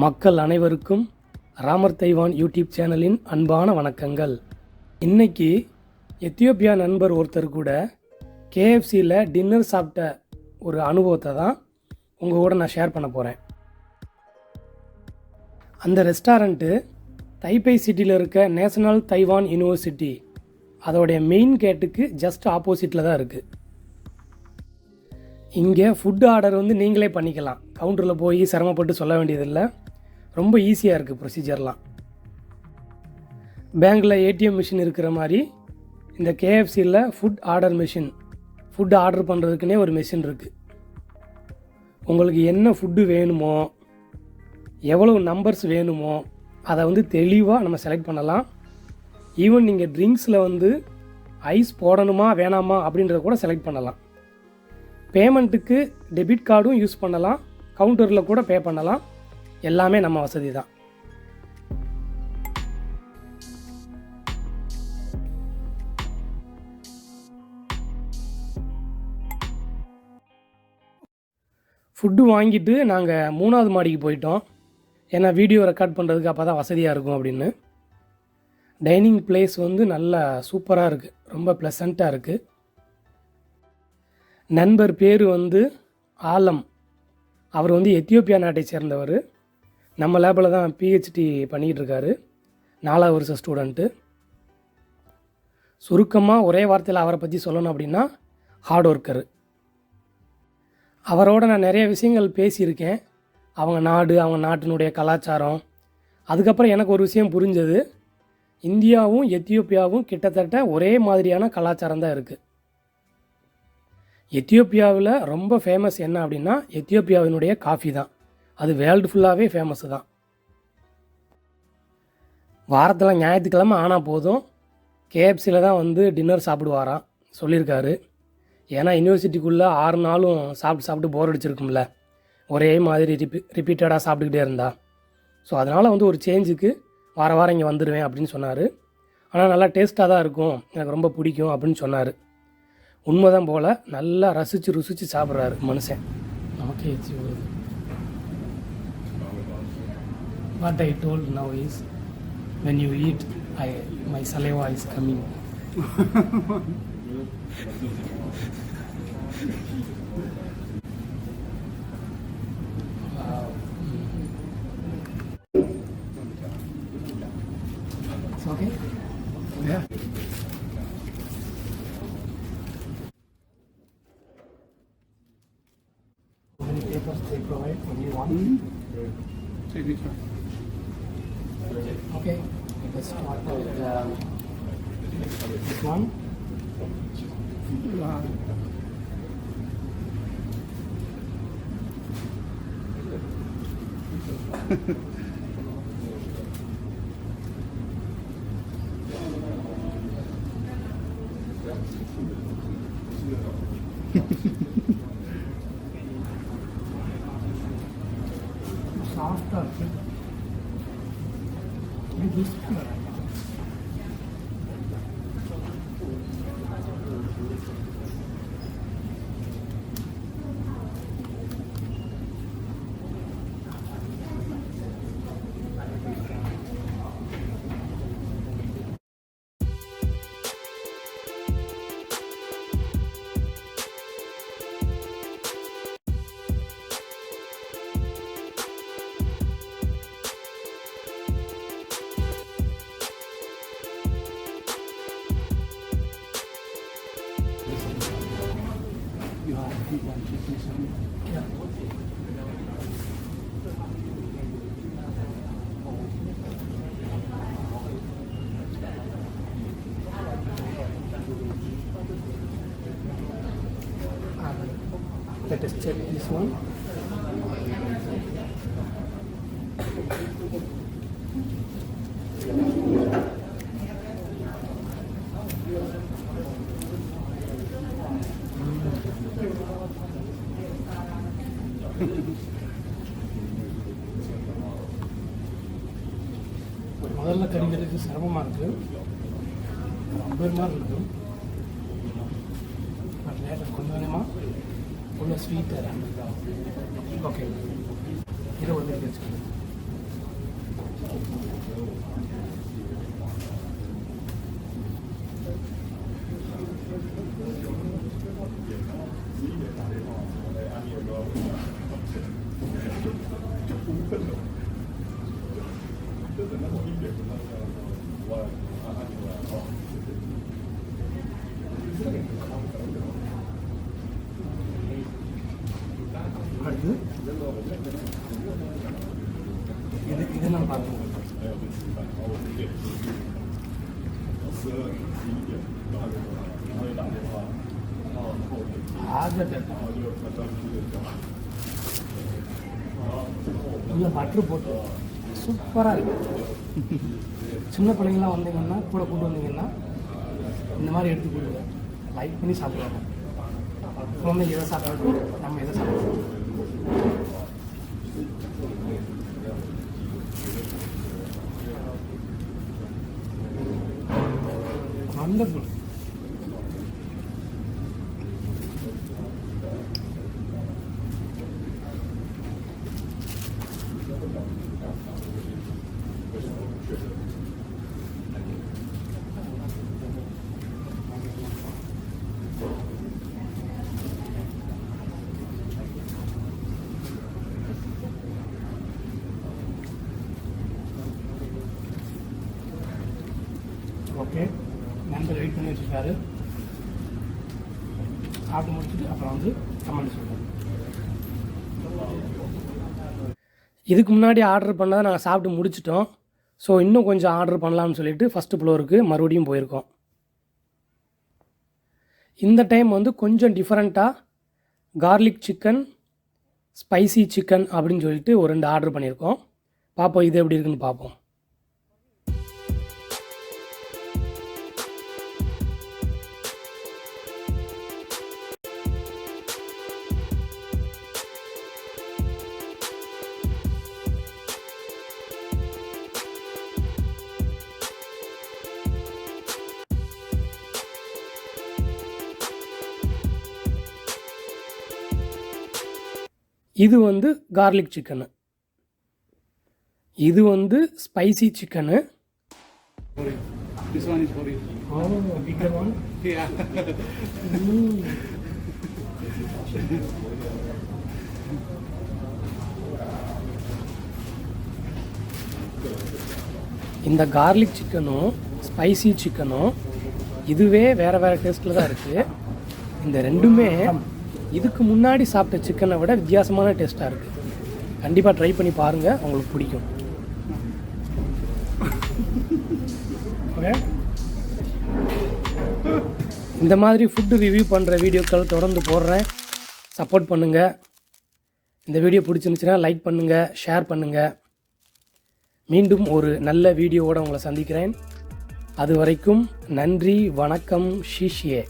மக்கள் அனைவருக்கும் Ramar Taiwan YouTube சேனலின் அன்பான வணக்கங்கள். இன்னைக்கு எத்தியோப்பியா நண்பர் ஒருத்தர் கூட கேஎஃப்சியில் டின்னர் சாப்பிட்ட ஒரு அனுபவத்தை தான் உங்கள் கூட நான் ஷேர் பண்ண போகிறேன் அந்த ரெஸ்டாரண்ட்டு தைப்பை சிட்டியில் இருக்க நேஷனல் தைவான் யூனிவர்சிட்டி அதோடைய மெயின் கேட்டுக்கு ஜஸ்ட் ஆப்போசிட்டில் தான் இருக்குது இங்கே ஃபுட் ஆர்டர் வந்து நீங்களே பண்ணிக்கலாம். கவுண்டரில் போய் சிரமப்பட்டு சொல்ல வேண்டியதில்லை. ரொம்ப ஈஸியாக இருக்குது ப்ரொசீஜர்லாம் பேங்க்கில் ஏடிஎம் மிஷின் இருக்கிற மாதிரி இந்த கேஎஃப்சியில் food order machine food order பண்ணுறதுக்குனே ஒரு மிஷின் இருக்குது உங்களுக்கு என்ன ஃபுட்டு வேணுமோ எவ்வளவு நம்பர்ஸ் வேணுமோ அதை வந்து தெளிவாக நம்ம செலக்ட் பண்ணலாம். ஈவன் நீங்கள் ட்ரிங்க்ஸில் வந்து ஐஸ் போடணுமா வேணாமா அப்படின்றத கூட செலக்ட் பண்ணலாம். பேமெண்ட்டுக்கு டெபிட் கார்டும் யூஸ் பண்ணலாம். கவுண்டரில் கூட பே பண்ணலாம். எல்லாமே நம்ம வசதி தான். ஃபுட்டு வாங்கிட்டு நாங்கள் மூணாவது மாடிக்கு போயிட்டோம். ஏன்னா வீடியோ ரெக்கார்ட் பண்ணுறதுக்கு அப்போ தான் வசதியாக இருக்கும் அப்படின்னு. டைனிங் பிளேஸ் வந்து நல்லா சூப்பராக இருக்குது ரொம்ப ப்ளசண்ட்டாக இருக்குது நண்பர் பேர் வந்து ஆலம். அவர் வந்து எத்தியோப்பியா நாட்டை சேர்ந்தவர். நம்ம லேபில் தான் பிஹெச்டி பண்ணிக்கிட்டு இருக்காரு நாலாவது வருஷ ஸ்டூடெண்ட்டு சுருக்கமாக ஒரே வார்த்தையில் அவரை பற்றி சொல்லணும் அப்படின்னா ஹார்ட் ஒர்க்கரு அவரோட நான் நிறைய விஷயங்கள் பேசியிருக்கேன். அவங்க நாடு அவங்க நாட்டினுடைய கலாச்சாரம். அதுக்கப்புறம் எனக்கு ஒரு விஷயம் புரிஞ்சது. இந்தியாவும் எத்தியோப்பியாவும் கிட்டத்தட்ட ஒரே மாதிரியான கலாச்சாரம் தான் இருக்குது எத்தியோப்பியாவில் ரொம்ப ஃபேமஸ் என்ன அப்படின்னா எத்தியோப்பியாவினுடைய காஃபி தான். அது வேர்ல்டு ஃபுல்லாகவே ஃபேமஸ் தான். வாரத்தில் ஞாயிற்றுக்கிழமை ஆனால் போதும். கேஎஃப்சியில் தான் வந்து டின்னர் சாப்பிடுவாராம் சொல்லியிருக்காரு. ஏன்னா யூனிவர்சிட்டிக்குள்ளே ஆறு நாளும் சாப்பிட்டு சாப்பிட்டு போர் அடிச்சிருக்கும்ல. ஒரே மாதிரி ரிப்பி ரிப்பீட்டடாக சாப்பிட்டுக்கிட்டே இருந்தா. ஸோ அதனால் வந்து ஒரு சேஞ்சுக்கு வார வாரம் இங்கே வந்துடுவேன் அப்படின்னு சொன்னார். ஆனால் நல்லா டேஸ்ட்டாக தான் இருக்கும். எனக்கு ரொம்ப பிடிக்கும் அப்படின்னு சொன்னார். உண்மைதான் போல் நல்லா ரசித்து ருசித்து சாப்பிட்றாரு மனுஷன். நமக்கே What I told now is, when you eat, I my saliva is coming. Okay. Yeah. How many papers they provide? Only one. Mm-hmm. one. Okay. Let's start with uh, this one. Soft Reduce camera. Check this one. முதல்ல கடிக்கிறதுக்கு சிரமமாக இருக்குது ரொம்ப மாதிரி இருக்கும் கொஞ்சம் கொஞ்சமாக உள்ள sweet தரேன் ஓகே இதை வந்து வச்சுக்கோங்க அடுத்து இது இது நம்ம பார்க்கணும் உள்ள பட்ரு போட்டு சூப்பராக இருக்கு. சின்ன பிள்ளைங்களாம் வந்தீங்கன்னா கூட கூட்டு வந்தீங்கன்னா இந்த மாதிரி எடுத்து கொடுங்க லைக் பண்ணி சாப்பிடுவாங்க குழந்தைங்க எதை சாப்பிடட்டும் நம்ம எதை சாப்பிடுவோம் వండర్ఫుల్ சாப்பிட்டாரு சாப்பிட்டு முடிச்சுட்டு அப்புறம் வந்து கமெண்ட் சொல்கிறார் இதுக்கு முன்னாடி ஆர்டர் பண்ணதை நாங்கள் சாப்பிட்டு முடிச்சிட்டோம். ஸோ இன்னும் கொஞ்சம் ஆர்டர் பண்ணலாம்னு சொல்லிட்டு ஃபஸ்ட்டு ஃப்ளோருக்கு மறுபடியும் போயிருக்கோம். இந்த டைம் வந்து கொஞ்சம் டிஃப்ரெண்ட்டாக கார்லிக் சிக்கன் ஸ்பைசி சிக்கன் அப்படின்னு சொல்லிட்டு ஒரு ரெண்டு ஆர்டர் பண்ணியிருக்கோம். பார்ப்போம் இது எப்படி இருக்குன்னு பார்ப்போம். இது வந்து கார்லிக் சிக்கனு இது வந்து ஸ்பைசி சிக்கனு. இந்த கார்லிக் சிக்கனும் ஸ்பைசி சிக்கனும் இதுவே வேறு வேறு டேஸ்ட்டில் தான் இருக்குது இந்த ரெண்டுமே இதுக்கு முன்னாடி சாப்பிட்ட சிக்கனை விட வித்தியாசமான டேஸ்ட்டாக இருக்குது கண்டிப்பாக ட்ரை பண்ணி பாருங்கள் உங்களுக்கு பிடிக்கும். ஓகே இந்த மாதிரி ஃபுட்டு ரிவ்யூ பண்ணுற வீடியோக்கள் தொடர்ந்து போடுறேன். சப்போர்ட் பண்ணுங்கள் இந்த வீடியோ பிடிச்சிருந்துச்சுன்னா லைக் பண்ணுங்கள் ஷேர் பண்ணுங்கள் மீண்டும் ஒரு நல்ல வீடியோவோடு உங்களை சந்திக்கிறேன். அது வரைக்கும் நன்றி வணக்கம் ஷீஷியே.